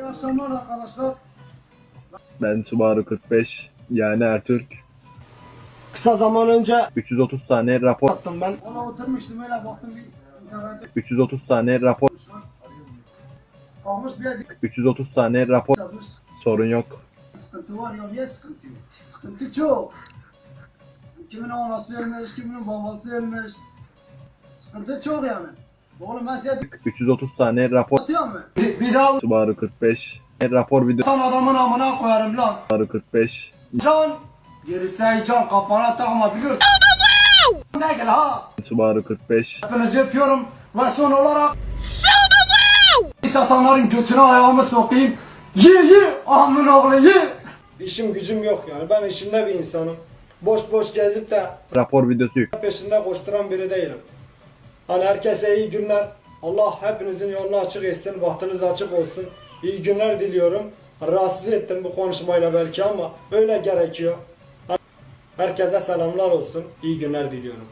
İyi akşamlar arkadaşlar. Ben Subaru 45 yani Ertürk. Kısa zaman önce 330 tane rapor attım ben. Ona oturmuştum öyle baktım bir internette 330 tane rapor. Kalmış bir yerde 330 tane rapor sorun yok. Sıkıntı var ya niye sıkıntı yok? Sıkıntı çok. Kiminin anası ölmüş, kiminin babası ölmüş. Sıkıntı çok yani. Oğlum ben size 330 tane rapor atıyor mu? Daha Subaru 45 rapor video utan adamın amına koyarım lan. Subaru 45 Can. Gerisi heyecan kafana takma biliyorsun. Ne gel ha. Subaru 45 Hepinizi öpüyorum ve son olarak satanların götüne ayağımı sokayım. Ye ye amına koyayım ye. İşim gücüm yok yani ben işimde bir insanım. Boş boş gezip de rapor videosu peşinde koşturan biri değilim. Hani herkese iyi günler. Allah hepinizin yolunu açık etsin, bahtınız açık olsun. İyi günler diliyorum. Rahatsız ettim bu konuşmayla belki ama öyle gerekiyor. Herkese selamlar olsun. İyi günler diliyorum.